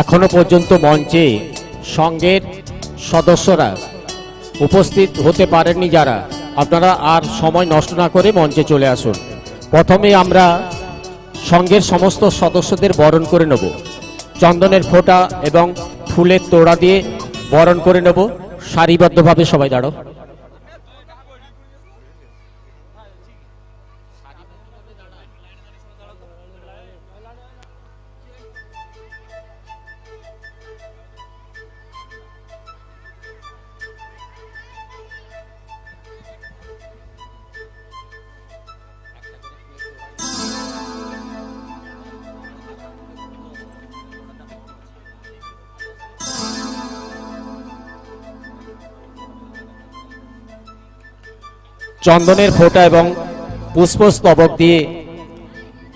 এখনও পর্যন্ত মঞ্চে সঙ্গের সদস্যরা উপস্থিত হতে পারেননি যারা। আপনারা আর সময় নষ্ট না করে মঞ্চে চলে আসুন। প্রথমে আমরা সঙ্গের সমস্ত সদস্যদের বরণ করে নেব। চন্দনের ফোঁটা এবং ফুলের তোড়া দিয়ে বরণ করে নেব। সারিবদ্ধভাবে সবাই দাঁড়ো চন্দনের ফোঁটা এবং পুষ্পস্তবক দিয়ে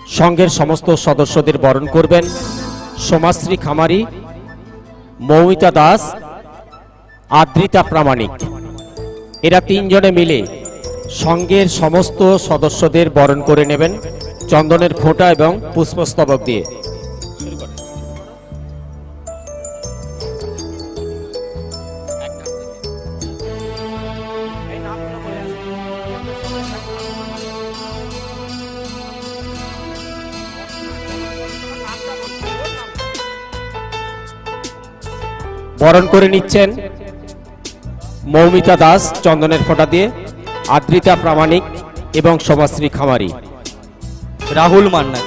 সংঘের সমস্ত সদস্যদের বরণ করবেন। সমাশ্রী খামারি, মৌমিতা দাস, আদ্রিতা প্রামাণিক। এরা তিনজনে মিলে সংঘের সমস্ত সদস্যদের বরণ করে নেবেন চন্দনের ফোঁটা এবং পুষ্পস্তবক দিয়ে। বরণ করে নিচ্ছেন মৌমিতা দাস চন্দনের ফোঁটা দিয়ে, আদ্রিতা প্রামাণিক এবং সমাশ্রী খামারি। রাহুল মান্না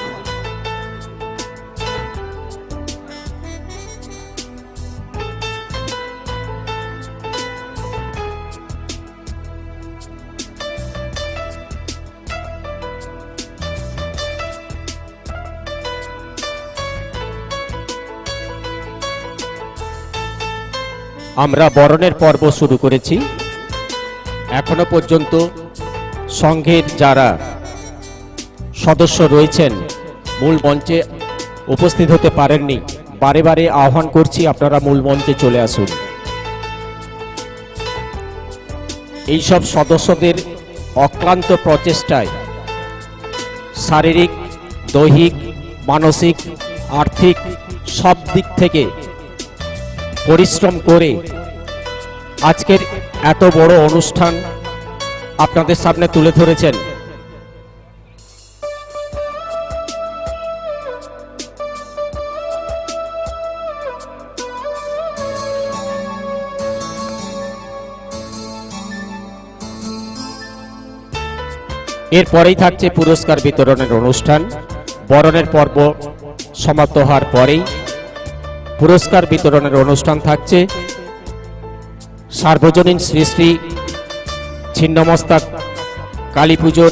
আমরা বরণের পর্ব শুরু করেছি। এখনও পর্যন্ত সংঘের যারা সদস্য রয়েছেন, মূল মঞ্চে উপস্থিত হতে পারেননি, বারে বারে আহ্বান করছি আপনারা মূল মঞ্চে চলে আসুন। এইসব সদস্যদের অক্লান্ত প্রচেষ্টায় শারীরিক, দৈহিক, মানসিক, আর্থিক সব দিক থেকে পরিশ্রম করে আজকের এত বড় অনুষ্ঠান আপনাদের সামনে তুলে ধরেছেন। এরপরেই থাকছে পুরস্কার বিতরণের অনুষ্ঠান। বরণের পর্ব সমাপ্ত হওয়ার পরেই পুরস্কার বিতরণের অনুষ্ঠান থাকছে। সার্বজনীন শ্রী শ্রী ছিন্নমস্তাক কালী পুজোর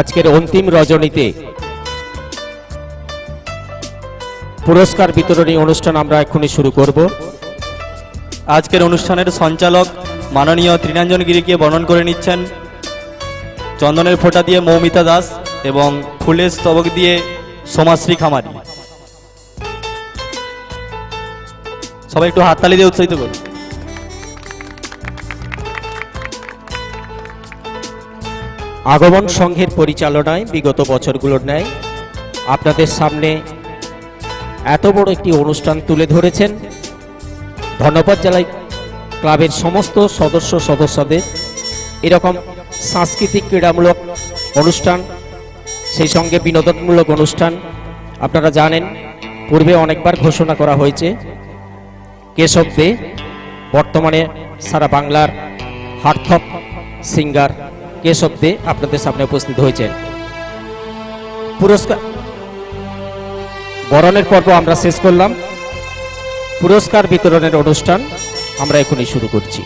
আজকের অন্তিম রজনীতে পুরস্কার বিতরণী অনুষ্ঠান আমরা এখনই শুরু করব। আজকের অনুষ্ঠানের সঞ্চালক মাননীয় ত্রিনাঞ্জন গিরিকে বর্ণন করে নিচ্ছেন। চন্দনের ফোঁটা দিয়ে মৌমিতা দাস এবং ফুলের স্তবক দিয়ে সোমাশ্রী খামারি। সবাই একটু হাততালি দিয়ে উৎসাহিত করুন। আগমন সংঘের পরিচালনায় বিগত বছরগুলোর ন্যায় আপনাদের সামনে এত বড় একটি অনুষ্ঠান তুলে ধরেছেন। ধন্যবাদ জেলায় ক্লাবের সমস্ত সদস্য সদস্যদের। এরকম সাংস্কৃতিক ক্রীড়ামূলক অনুষ্ঠান, সেই সঙ্গে বিনোদনমূলক অনুষ্ঠান আপনারা জানেন, পূর্বে অনেকবার ঘোষণা করা হয়েছে। কেশব দে বর্তমানে সারা বাংলার হার্থক সিঙ্গার কেশব দে আপনাদের সামনে উপস্থিত হয়েছেন। পুরস্কার বরণের পর্ব আমরা শেষ করলাম। পুরস্কার বিতরণের অনুষ্ঠান আমরা এখনই শুরু করছি।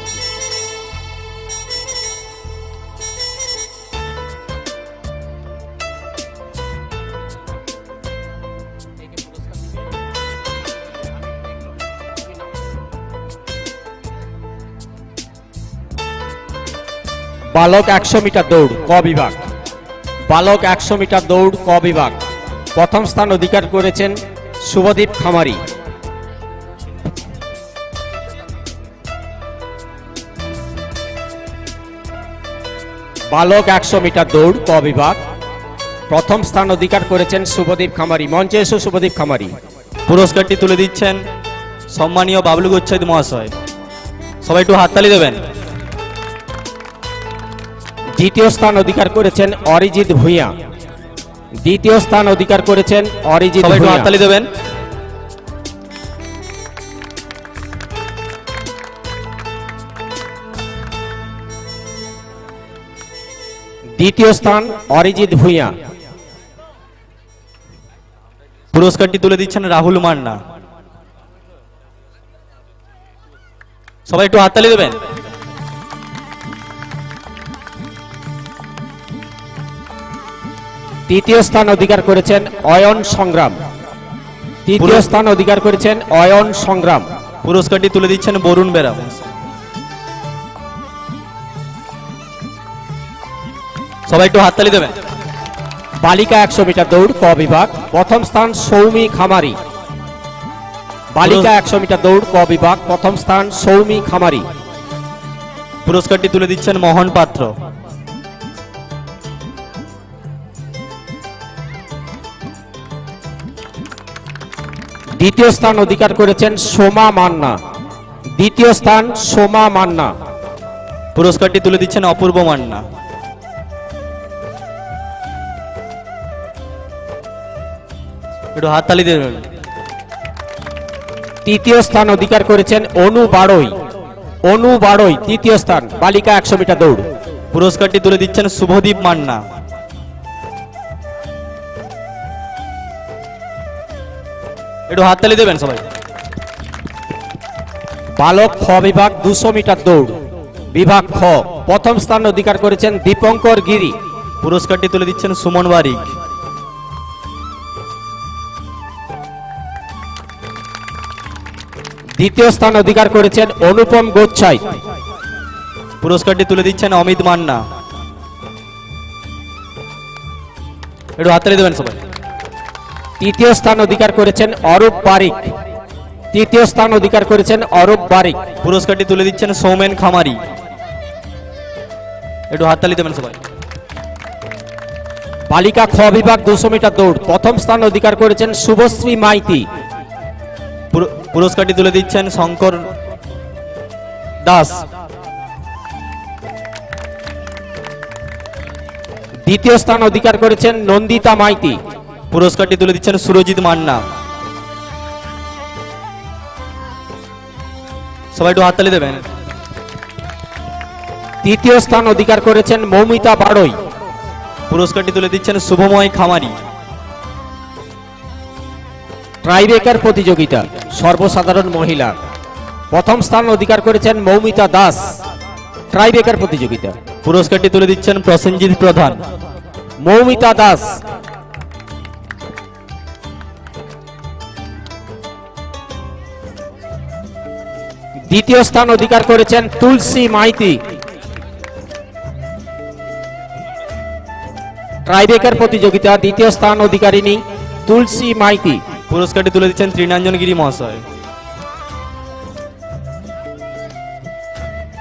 বালক একশো মিটার দৌড়, ক বিভাগ? বালক একশো মিটার দৌড়, ক বিভাগ? প্রথম স্থান অধিকার করেছেন শুভদীপ খামারি। বালক একশো মিটার দৌড়, ক বিভাগ? প্রথম স্থান অধিকার করেছেন শুভদীপ খামারি, মঞ্চে এসো শুভদীপ খামারি। পুরস্কারটি তুলে দিচ্ছেন সম্মানীয় বাবলু গোচ্ছাদ মহাশয়। সবাই একটু হাততালি দেবেন। দ্বিতীয় স্থান অধিকার করেছেন অরিজিৎ ভূঁইয়া। দ্বিতীয় স্থান অধিকার করেছেন অরিজিৎ হাততালি দেবেন। দ্বিতীয় স্থান অরিজিৎ ভূঁইয়া। পুরস্কারটি তুলে দিচ্ছেন রাহুল মান্না। সবাই একটু হাততালি দেবেন। তৃতীয় স্থান অধিকার করেছেন অয়ন সংগ্রাম। তৃতীয় স্থান অধিকার করেছেন অয়ন সংগ্রাম। পুরস্কারটি তুলে দিচ্ছেন বরুণ বেরাম সবাই একটু হাততালি দেবেন। বালিকা একশো মিটার দৌড় ক বিভাগ। প্রথম স্থান সৌমি খামারি। বালিকা একশো মিটার দৌড় ক বিভাগ। প্রথম স্থান সৌমি খামারি। পুরস্কারটি তুলে দিচ্ছেন মোহন পাত্র। দ্বিতীয় স্থান অধিকার করেছেন সোমা মান্না। দ্বিতীয় স্থান সোমা মান্না। পুরস্কারটি তুলে দিচ্ছেন অপূর্ব মান্না। একটু হাততালি দেবেন তৃতীয় স্থান অধিকার করেছেন অনু বাড়ই। অনু বাড়ই তৃতীয় স্থান বালিকা একশো মিটার দৌড়। পুরস্কারটি তুলে দিচ্ছেন শুভদীপ মান্না। একটু হাততালি দেবেন সবাই। বালক খ বিভাগ দুশো মিটার দৌড়। বিভাগ খ, প্রথম স্থান অধিকার করেছেন দীপঙ্কর গিরি। পুরস্কারটি তুলে দিচ্ছেন সুমন বারিক দ্বিতীয় স্থান অধিকার করেছেন অনুপম গোচ্ছাই। পুরস্কারটি তুলে দিচ্ছেন অমিত মান্না। একটু হাততালি দেবেন সবাই। তৃতীয় স্থান অধিকার করেছেন অরূপ বারিক। তৃতীয় স্থান অধিকার করেছেন অরূপ বারিক। পুরস্কারটি তুলে দিচ্ছেন সৌমেন খামারি। একটু হাততালি দেবেন সবাই। বালিকা খ বিভাগ দুশো মিটার দৌড়। প্রথম স্থান অধিকার করেছেন শুভশ্রী মাইতি। পুরস্কারটি তুলে দিচ্ছেন শঙ্কর দাস। দ্বিতীয় স্থান অধিকার করেছেন নন্দিতা মাইতি। পুরস্কারটি তুলে দিচ্ছেন সুরজিৎ মান্না। সবাই একটু হাততালি দেবেন। তৃতীয় স্থান অধিকার করেছেন মৌমিতা বাড়ই পুরস্কারটি তুলে দিচ্ছেন শুভময় খামারি। ট্রাইবেকার প্রতিযোগিতা সর্বসাধারণ মহিলা। প্রথম স্থান অধিকার করেছেন মৌমিতা দাস। ট্রাইবেকার প্রতিযোগিতা। পুরস্কারটি তুলে দিচ্ছেন প্রসেনজিৎ প্রধান। মৌমিতা দাস। দ্বিতীয় স্থান অধিকার করেছেন তুলসী মাইতি। ট্রাইবেকার প্রতিযোগিতা দ্বিতীয় স্থান অধিকারিণী তুলসী মাইতি। পুরস্কারটি তুলে দিচ্ছেন ত্রিনাঞ্জন গিরি মহাশয়।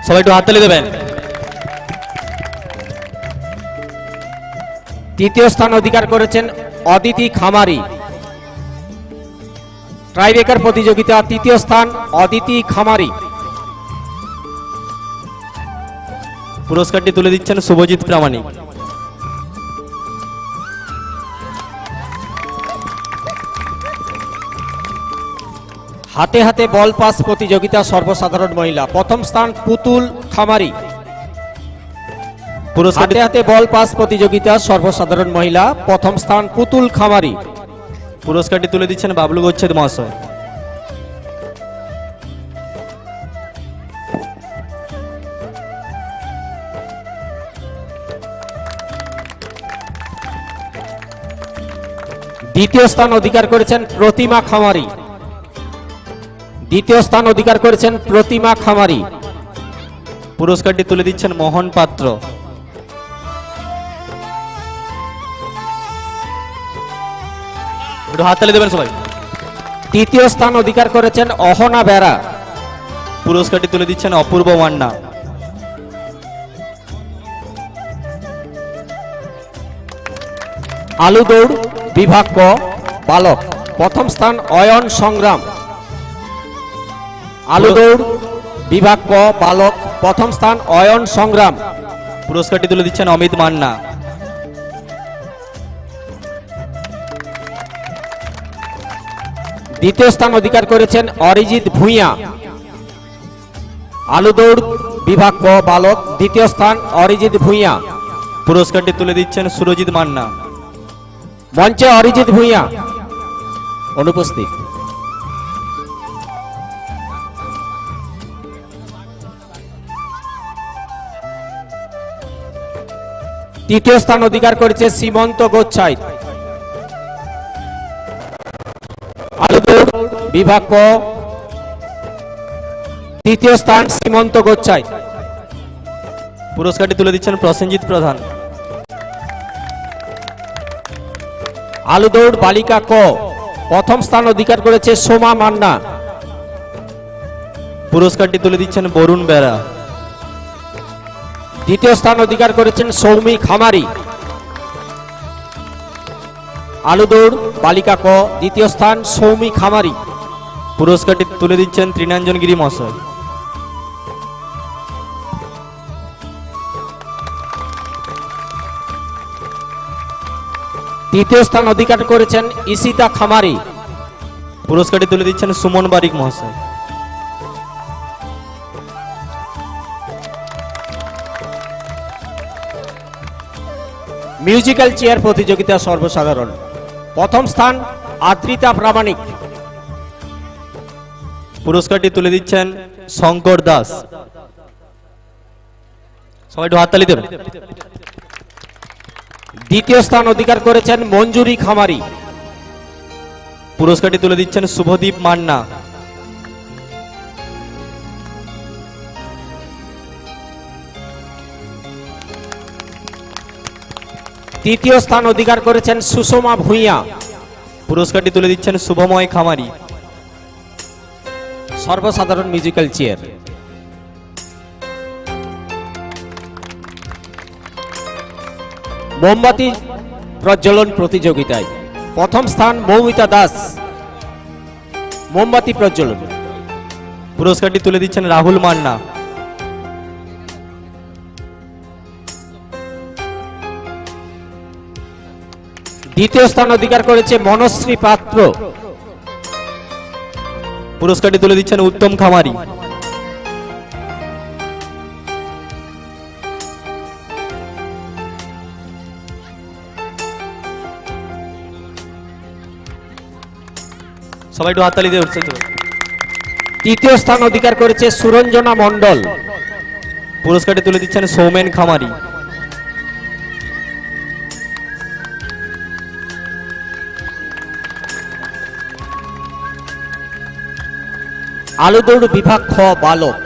সবাই একটু হাততালি দেবেন। তৃতীয় স্থান অধিকার করেছেন অদিতি খামারি। ট্রাইবেকার প্রতিযোগিতা তৃতীয় স্থান অদিতি খামারি। পুরস্কারটি তুলে দিচ্ছেন শুভজিৎ প্রামাণিক। হাতে হাতে বল পাস প্রতিযোগিতা সর্বসাধারণ মহিলা। প্রথম স্থান পুতুল খামারি। হাতে হাতে বল পাস প্রতিযোগিতা সর্বসাধারণ মহিলা। প্রথম স্থান পুতুল খামারি। পুরস্কারটি তুলে দিচ্ছেন বাবলু গোচ্ছেদ মহাশয়। দ্বিতীয় স্থান অধিকার করেছেন প্রতিমা খামারি। দ্বিতীয় স্থান অধিকার করেছেন প্রতিমা খামারি। পুরস্কারটি তুলে দিচ্ছেন মোহন পাত্র। একটু হাততালি দেবেন সবাই। তৃতীয় স্থান অধিকার করেছেন অহনা বেড়া পুরস্কারটি তুলে দিচ্ছেন অপূর্ব মান্না। আলু দৌড় বিভাগ ক বালক। প্রথম স্থান অয়ন সংগ্রাম। আলু দৌড় বিভাগ ক বালক। প্রথম স্থান অয়ন সংগ্রাম। পুরস্কারটি তুলে দিচ্ছেন অমিত মান্না। দ্বিতীয় স্থান অধিকার করেছেন অরিজিৎ ভূঁইয়া। আলু দৌড় বিভাগ ক বালক দ্বিতীয় স্থান অরিজিৎ ভূঁইয়া। পুরস্কারটি তুলে দিচ্ছেন সুরজিৎ মান্না। মঞ্চে অরিজিৎ ভূঁইয়া। অনুপস্থিত। তৃতীয় স্থান অধিকার করেছে সীমন্ত গোচ্ছাই বিভাগ ক। তৃতীয় স্থান সীমন্ত গোচ্ছাই। পুরস্কারটি তুলে দিচ্ছেন প্রসেনজিৎ প্রধান। আলুদৌড় বালিকা ক। প্রথম স্থান অধিকার করেছে সোমা মান্না। পুরস্কারটি তুলে দিচ্ছেন বরুণ বেরা। দ্বিতীয় স্থান অধিকার করেছেন সৌমি খামারি। আলুদৌড় বালিকা ক। দ্বিতীয় স্থান সৌমি খামারি। পুরস্কারটি তুলে দিচ্ছেন তৃণাঞ্জন গিরি মশাই তৃতীয় স্থান অধিকার করেছেন ইসিতা খামারি। পুরস্কারটি তুলে দিচ্ছেন সুমন বারিক মহাশয়। মিউজিক্যাল চেয়ার প্রতিযোগিতা সর্বসাধারণ। প্রথম স্থান আদ্রিতা প্রামাণিক। পুরস্কারটি তুলে দিচ্ছেন শঙ্কর দাস। সবাই একটু হাততালি দেবেন। দ্বিতীয় স্থান অধিকার করেছেন মঞ্জুরি খামারি। পুরস্কারটি তুলে দিচ্ছেন শুভদীপ মান্না। তৃতীয় স্থান অধিকার করেছেন সুষমা ভূঁইয়া। পুরস্কারটি তুলে দিচ্ছেন শুভময় খামারি। সর্বসাধারণ মিউজিক্যাল চেয়ার মোমবাতি প্রজ্বলন প্রতিযোগিতায় প্রথম স্থান মৌমিতা দাস। মোমবাতি প্রজ্বলন। পুরস্কারটি তুলে দিচ্ছেন রাহুল মান্না। দ্বিতীয় স্থান অধিকার করেছে মনশ্রী পাত্র। পুরস্কারটি তুলে দিচ্ছেন উত্তম খামারি। সবাই একটু হাততালি দিয়ে উঠছে তৃতীয় স্থান অধিকার করেছে সুরঞ্জনা মণ্ডল। পুরস্কারটি তুলে দিচ্ছেন সৌমেন খামারি। আলুদৌড় বিভাগ খ বালক।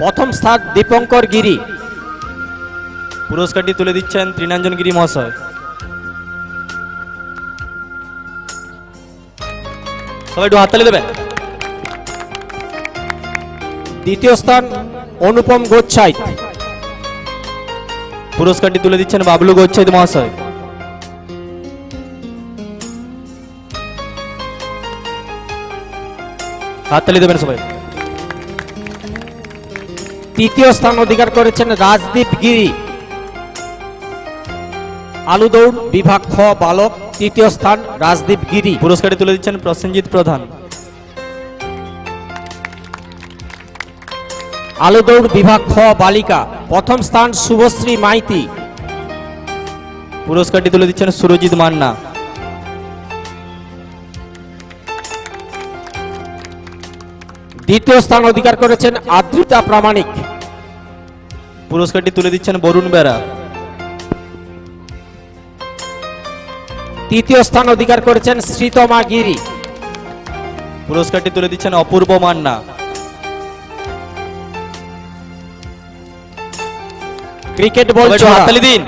প্রথম স্থান দীপঙ্কর গিরি। পুরস্কারটি তুলে দিচ্ছেন তৃণাঞ্জন গিরি মহাশয়। সবাই একটু হাততালি দেবেন। দ্বিতীয় স্থান অনুপম গোচ্ছাই পুরস্কারটি তুলে দিচ্ছেন বাবলু গোচ্ছাইত মহাশয়। হাততালি দেবেন সবাই। তৃতীয় স্থান অধিকার করেছেন রাজদীপ গিরি। আলুদৌড়, বিভাগ খ, বালক, তৃতীয় স্থান রাজদীপ গিরি। পুরস্কারটি তুলে দিচ্ছেন প্রসেনজিৎ প্রধান। আলুদৌড়, বিভাগ খ, বালিকা। প্রথম স্থান শুভশ্রী মাইতি। পুরস্কারটি তুলে দিচ্ছেন সুরজিৎ মান্না। দ্বিতীয় স্থান অধিকার করেছেন আদ্রিতা প্রামাণিক। পুরস্কারটি তুলে দিচ্ছেন বরুণ বেরা। তৃতীয় স্থান অধিকার করেছেন শ্রীতমা গিরি। পুরস্কারটি তুলে দিচ্ছেন অপূর্ব মান্না। ক্রিকেট বল ছোড়া। দিন।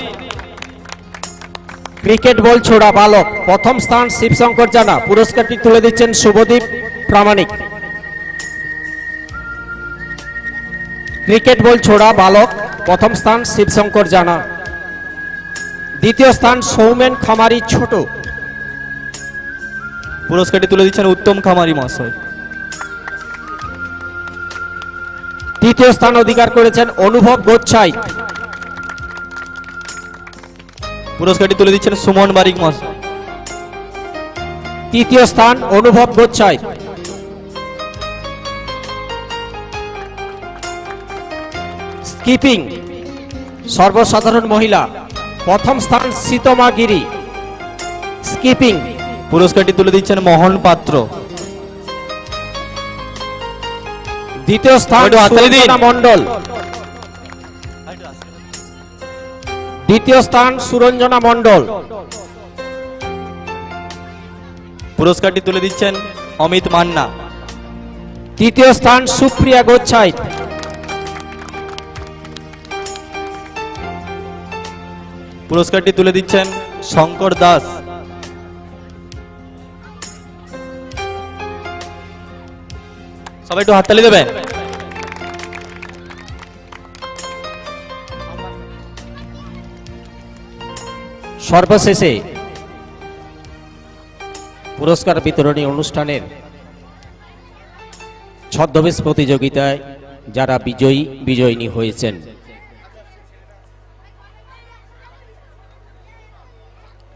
ক্রিকেট বল ছোড়া বালক। প্রথম স্থান শিবশঙ্কর জানা। পুরস্কারটি তুলে দিচ্ছেন শুভদীপ প্রামাণিক। ক্রিকেট বল ছোড়া বালক প্রথম স্থান শিবশঙ্কর জানা। দ্বিতীয় স্থান সৌমেন খামারি ছোট। পুরস্কারটি তুলে দিচ্ছেন উত্তম খামারি মহাশয়। তৃতীয় স্থান অধিকার করেছেন অনুভব গোচ্ছাই। পুরস্কারটি তুলে দিচ্ছেন সুমন বারিক মহাশয়। তৃতীয় স্থান অনুভব গোচ্ছাই। স্কিপিং সর্বসাধারণ মহিলা প্রথম স্থান সীতমা গিরি স্কিপিং পুরস্কারটি তুলে দিচ্ছেন মোহন পাত্র। দ্বিতীয় স্থান মণ্ডল। দ্বিতীয় স্থান সুরঞ্জনা মণ্ডল। পুরস্কারটি তুলে দিচ্ছেন অমিত মান্না। তৃতীয় স্থান সুপ্রিয়া গোচ্ছাই পুরস্কারটি তুলে দিচ্ছেন শঙ্কর দাস। সবাই একটু হাততালি দেবেন। সর্বশেষে পুরস্কার বিতরণী অনুষ্ঠানের ছদ্মবেশ প্রতিযোগিতায় যারা বিজয়ী, বিজয়িনী হয়েছেন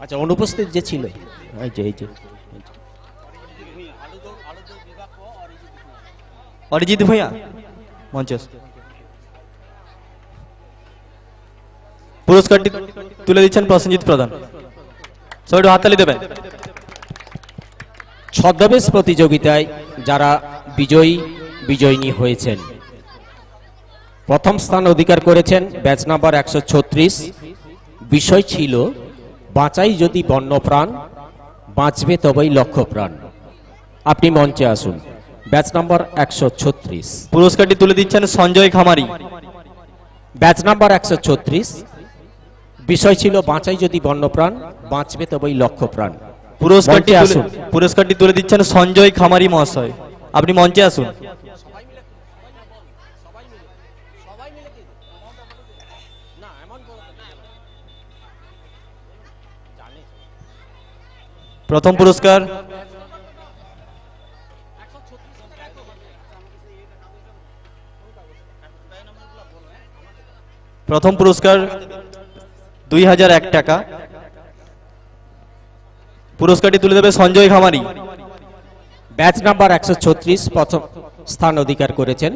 আচ্ছা অনুপস্থিত যে ছিল। এই যে এই যে অরিজিৎ ভূঁইয়া মঞ্চে। পুরস্কারটি তুলে দিচ্ছেন প্রসেনজিৎ প্রধান। সবাই হাততালি দেবেন। ছদ্মবেশ প্রতিযোগিতায় যারা বিজয়ী বিজয়িনী হয়েছেন প্রথম স্থান অধিকার করেছেন ব্যাচ নাম্বার একশো ছত্রিশ। বিষয় ছিল বাঁচাই যদি বন্যপ্রাণ বাঁচবে তবেই লক্ষ্য প্রাণ আপনি মঞ্চে আসুন। ব্যাচ নাম্বার একশো ছত্রিশ। পুরস্কারটি তুলে দিচ্ছেন সঞ্জয় খামারি। ব্যাচ নাম্বার একশো ছত্রিশ। বিষয় ছিল বাঁচাই যদি বন্যপ্রাণ বাঁচবে তবেই লক্ষ্য প্রাণ পুরস্কারটি আসুন। পুরস্কারটি তুলে দিচ্ছেন সঞ্জয় খামারি মহাশয়। আপনি মঞ্চে আসুন। প্রথম পুরস্কার। প্রথম পুরস্কার দুই হাজার এক টাকা। পুরস্কারটি তুলে দেবে সঞ্জয় খামারি। ব্যাচ নাম্বার একশো ছত্রিশ প্রথম স্থান অধিকার করেছেন।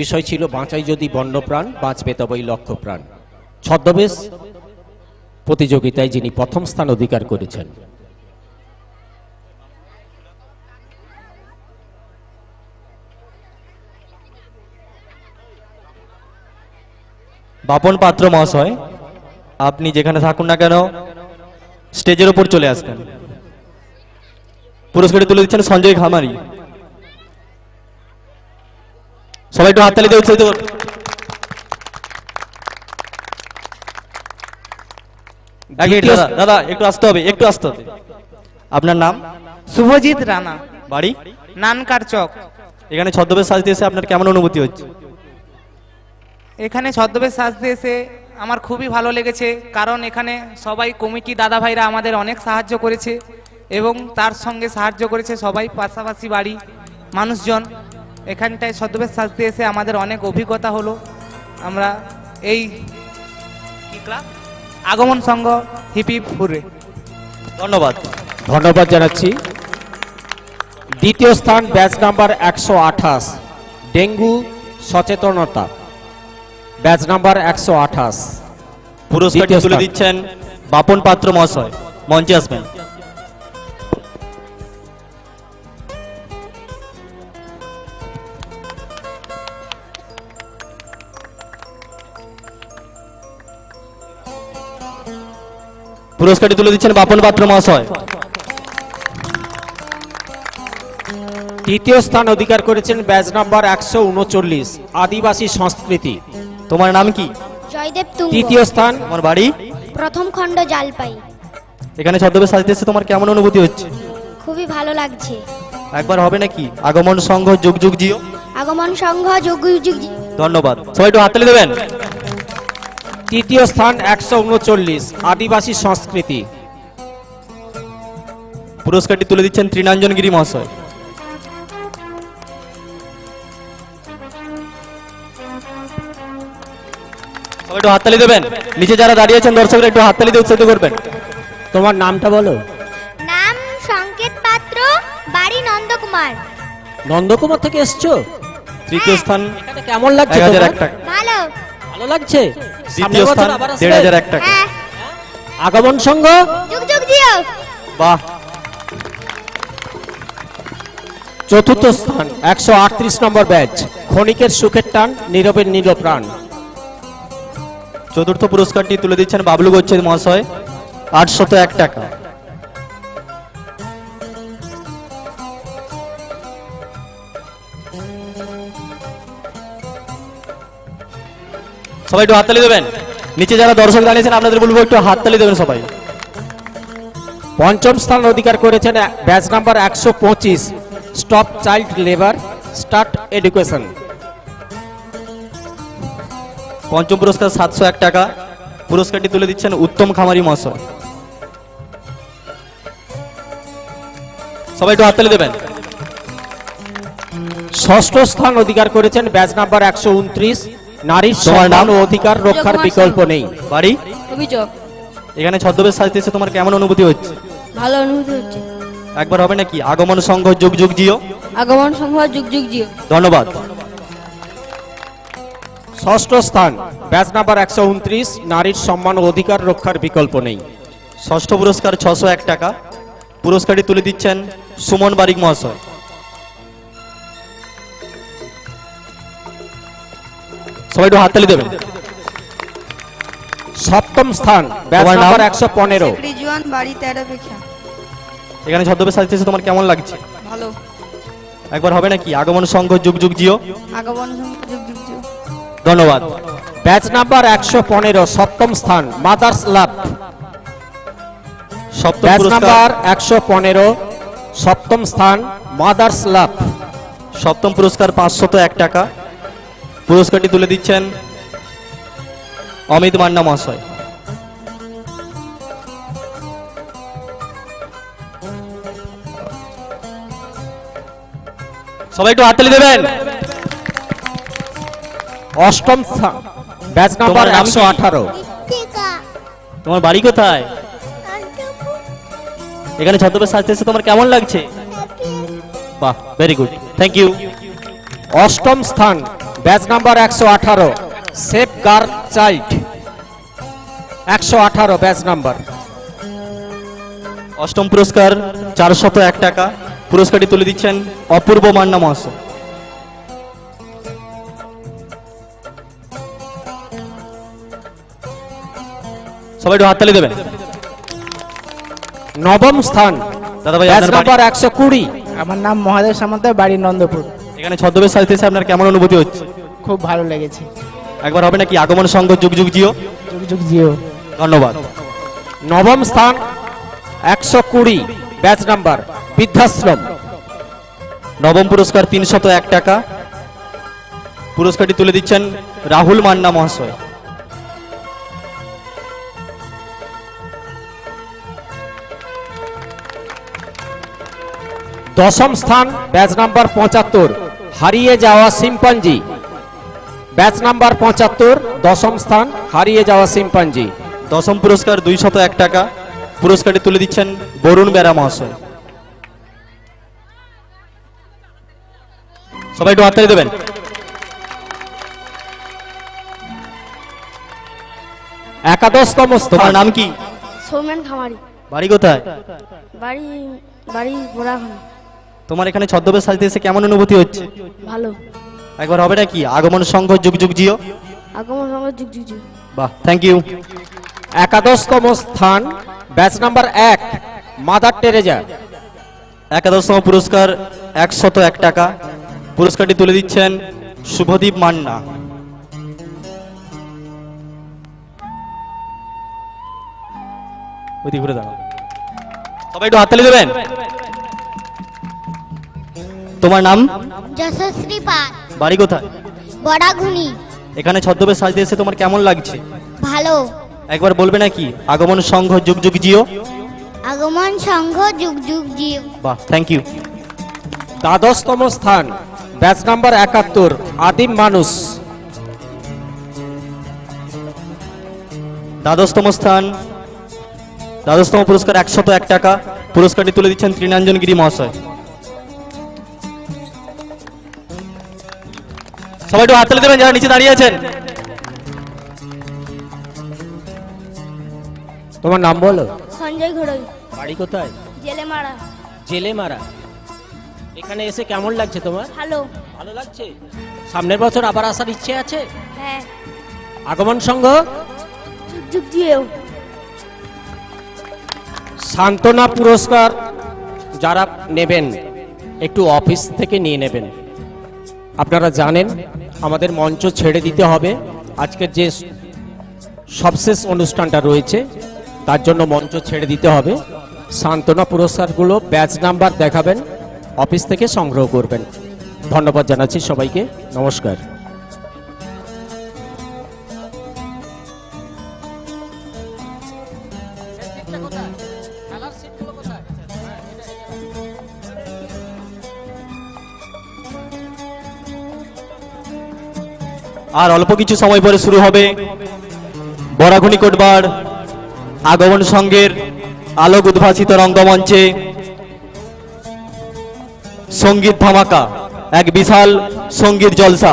বিষয় ছিল বাঁচাই যদি বন্যপ্রাণ, বাঁচবে তবেই লক্ষ্য প্রাণ ছদ্মবেশ প্রতিযোগিতায় যিনি প্রথম স্থান অধিকার করেছেন। বাপন পাত্র মহাশয় আপনি যেখানে থাকুন না কেন স্টেজের ওপর চলে আসবেন। পুরস্কারটি তুলে দিচ্ছেন সঞ্জয় খামারি সবাই একটু হাততালি দিয়ে উৎসাহিত দাদা একটু আসতে হবে একটু আসতে হবে। আপনার নাম? শুভজিৎ রানা। বাড়ি? নানকার চক। এখানে ছদ্মবেশ সাজতে এসে আপনার কেমন অনুভূতি হচ্ছে? এখানে ছদ্মবেশ সাজতে এসে আমার খুবই ভালো লেগেছে কারণ এখানে সবাই কমিটি দাদা ভাইরা আমাদের অনেক সাহায্য করেছে এবং তার সঙ্গে সাহায্য করেছে সবাই পাশাপাশি বাড়ি মানুষজন। এখানটায় ছদ্মবেশ সাজতে এসে আমাদের অনেক অভিজ্ঞতা হলো। আমরা এই আগমন সংঘ হিপি ফুরে ধন্যবাদ। ধন্যবাদ জানাচ্ছি। দ্বিতীয় স্থান ব্যাচ নাম্বার একশো আঠাশ ডেঙ্গু সচেতনতা। ব্যাচ নাম্বার একশো আঠাশ। পুরস্কারটি তুলে দিচ্ছেন বাপন পাত্র মহাশয় মঞ্চে আসবেন। পুরস্কারটি তুলে দিচ্ছেন বাপন পাত্র মহাশয়। তৃতীয় স্থান অধিকার করেছেন ব্যাচ নাম্বার একশো উনচল্লিশ আদিবাসী সংস্কৃতি। তোমার নাম কি? জয়দেব তুঙ্গ। তৃতীয় স্থান তোমার বাড়ি? প্রথম খণ্ড জালপাই। এখানে ছদ্মবেশ সাজতে এসে তোমার কেমন অনুভূতি হচ্ছে? খুবই ভালো লাগছে। একবার হবে নাকি? আগমন সংঘ যুগ যুগ জিও। আগমন সংঘ যুগ যুগ ধন্যবাদ। সবাই একটু হাততালি দেবেন। তৃতীয় স্থান একশো উনচল্লিশ আদিবাসী সংস্কৃতি। পুরস্কারটি তুলে দিচ্ছেন ত্রিনাঞ্জন গিরি মহাশয়। একটু হাততালি দেবেন? নিচে যারা দাঁড়িয়ে আছেন দর্শকরা একটু হাততালি দিয়ে উৎসাহিত করবেন। তোমার নামটা বলো। নাম সংকেত পাত্র বাড়ি নন্দকুমার। নন্দকুমার থেকে এসছো? তৃতীয় স্থান। এখানে কেমন লাগছে এক হাজার এক টাকা। ভালো। ভালো লাগছে? দ্বিতীয় স্থান আবার দেড় হাজার এক টাকা। হ্যাঁ। আগমন সংঘ? যুগ যুগ জিও। বাহ। চতুর্থ স্থান একশো আটত্রিশ নম্বর ব্যাচ ক্ষণিকের সুখের টান নীরবের নীল প্রাণ। চতুর্থ পুরস্কারটি তুলে দিচ্ছেন বাবলু গোচ্ছেদ মহাশয়, আটশত এক টাকা। সবাই একটু হাততালি দেবেন। নিচে যারা দর্শক দাঁড়িয়েছেন আপনাদের বলব একটু হাততালি দেবেন সবাই। পঞ্চম স্থান অধিকার করেছেন ব্যাচ নাম্বার একশো পঁচিশ, stop child labour, start education. পঞ্চম পুরস্কার সাতশো এক টাকা। পুরস্কারটি তুলে দিচ্ছেন উত্তম খামারি মহাশয় সবাই একটু হাততালি দেবেন। ষষ্ঠ স্থান অধিকার করেছেন ব্যাচ নাম্বার একশো উনত্রিশ। নারীর সম্মান নাম? ও অধিকার রক্ষার বিকল্প নেই। বাড়ি? অভিযোগ। এখানে ছদ্মবেশ সাজতে এসে তোমার কেমন অনুভূতি হচ্ছে? ভালো অনুভূতি হচ্ছে। একবার হবে নাকি? আগমন সংঘ যুগ যুগ জিও। আগমন সংঘ যুগ যুগ জিও। ধন্যবাদ। ষষ্ঠ স্থান ব্যাচ নাম্বার একশো উনত্রিশ নারীর সম্মান ও অধিকার রক্ষার বিকল্প নেই। ষষ্ঠ পুরস্কার ছশো এক টাকা। পুরস্কারটি তুলে দিচ্ছেন সুমন বারিক মহাশয়। সবাই একটু হাততালি দেবেন। সপ্তম স্থান ব্যাচ নাম্বার একশো পনেরো। রিজওয়ান বাড়ি তেরাপেক্ষা এখানে ছদ্মবেশ সাজতে এসে তোমার কেমন লাগছে? ভালো। একবার হবে নাকি? আগমন সংঘ যুগ যুগ জিও? আগমন যুগ যুগ যুগ ধন্যবাদ। ব্যাচ নাম্বার একশো পনেরো সপ্তম স্থান মাদার্স লাভ। ব্যাচ নাম্বার একশো পনেরো সপ্তম স্থান মাদার্স লাভ। সপ্তম পুরস্কার পাঁচশত এক টাকা। পুরস্কারটি তুলে দিচ্ছেন অমিত মান্না মহাশয়। সবাই একটু হাততালি দেবেন। অষ্টম স্থান। ব্যাচ নাম্বার একশো আঠারো। তোমার বাড়ি কোথায়? এখানে ছদ্মবেশ সাজতে এসে তোমার কেমন লাগছে? বাহ ভেরি গুড থ্যাংক ইউ অষ্টম স্থান ব্যাচ নাম্বার একশো আঠারো সেফ গার্ড চাইল্ড। একশো আঠারো ব্যাচ নাম্বার। অষ্টম পুরস্কার চারশত এক টাকা। পুরস্কারটি তুলে দিচ্ছেন অপূর্ব মান্না মহাশয়। সবাই একটু হাততালি দেবেন। নবম স্থান। দাদা ভাই আপনার নাম্বার একশো কুড়ি। আমার নাম মহাদেব সামন্ত বাড়ি নন্দপুর। এখানে ছদ্মবেশ সাজতে এসে আপনার কেমন অনুভূতি হচ্ছে? খুব ভালো লেগেছে। একবার হবে নাকি আগমন সংঘ যুগ যুগ জিও? যুগ যুগ জিও। ধন্যবাদ। নবম স্থান একশো কুড়ি ব্যাচ নাম্বার বৃদ্ধাশ্রম। নবম পুরস্কার তিনশত এক টাকা। পুরস্কারটি তুলে দিচ্ছেন রাহুল মান্না মহাশয়। দশম স্থান ব্যাচ নাম্বার পঁচাত্তর। হারিয়ে যাওয়া সিম্পাঞ্জি ব্যাচ নাম্বার পঁচাত্তর দশম স্থান হারিয়ে যাওয়া সিম্পাঞ্জি দশম পুরস্কার দুইশত এক টাকা। পুরস্কারটি তুলে দিচ্ছেন বরুণ বেরা মহাশয়। সবাই একটু হাততালি দেবেন। একাদশতম স্থান। নাম কি? সৌমেন খামারি। বাড়ি কোথায়? বাড়ি বাড়ি তোমার এখানে ছদ্মবেশ সাজতে এসে কেমন অনুভূতি হচ্ছে? ভালো। একবার হবে নাকি? আগমন সংঘ যুগ যুগ জিও? আগমন সংঘ যুগ যুগ জিও বাহ থ্যাংক ইউ একাদশতম স্থান ব্যাচ নাম্বার এক মাদার টেরেজা একাদশতম পুরস্কার একশত এক টাকা। পুরস্কারটি তুলে দিচ্ছেন শুভদীপ মান্না। ওইদিকে ঘুরে দাঁড়াও। সবাই একটু হাততালি দেবেন? তোমার নাম? যশস্বী পাল। বাড়ি কোথায়? বড়াঘুনি এখানে ছদ্মবেশ সাজতে এসে তোমার কেমন লাগছে? ভালো। একবার বলবে নাকি আগমন সংঘ যুগ যুগ জিও। আগমন সংঘ যুগ যুগ জিও। বাহ থ্যাংক ইউ দ্বাদশতম স্থান ব্যাচ নাম্বার একাত্তর আদিম মানুষ। দ্বাদশতম স্থান দ্বাদশতম পুরস্কার একশত এক টাকা। পুরস্কারটি তুলে দিচ্ছেন ত্রিনাঞ্জন গিরি মহাশয়। সবাই একটু হাততালি দেবেন যারা নিচে দাঁড়িয়ে আছেন। তোমার নাম বলো? সঞ্জয় ঘোড়ই। বাড়ি কোথায়? জেলে মারা জেলে মারা এখানে এসে কেমন লাগছে তোমার? ভালো। ভালো লাগছে? সামনের বছর আবার আসার ইচ্ছে আছে? হ্যাঁ। আগমন সংঘ যুগ যুগ জিও সান্ত্বনা পুরস্কার যারা নেবেন একটু অফিস থেকে নিয়ে নেবেন। আপনারা জানেন, আমাদের মঞ্চ ছেড়ে দিতে হবে। আজকের যে সবশেষ অনুষ্ঠানটা রয়েছে, তার জন্য মঞ্চ ছেড়ে দিতে হবে। সান্ত্বনা পুরস্কারগুলো ব্যাচ নাম্বার দেখাবেন, অফিস থেকে সংগ্রহ করবেন। ধন্যবাদ জানাচ্ছি সবাইকে। নমস্কার। আর অল্প কিছু সময় পরে শুরু হবে বরাঘুনি কোটবার আগমন সঙ্গের আলোক উদ্ভাসিত রঙ্গমঞ্চে। সংগীত ধামাকা, এক বিশাল সংগীত জলসা।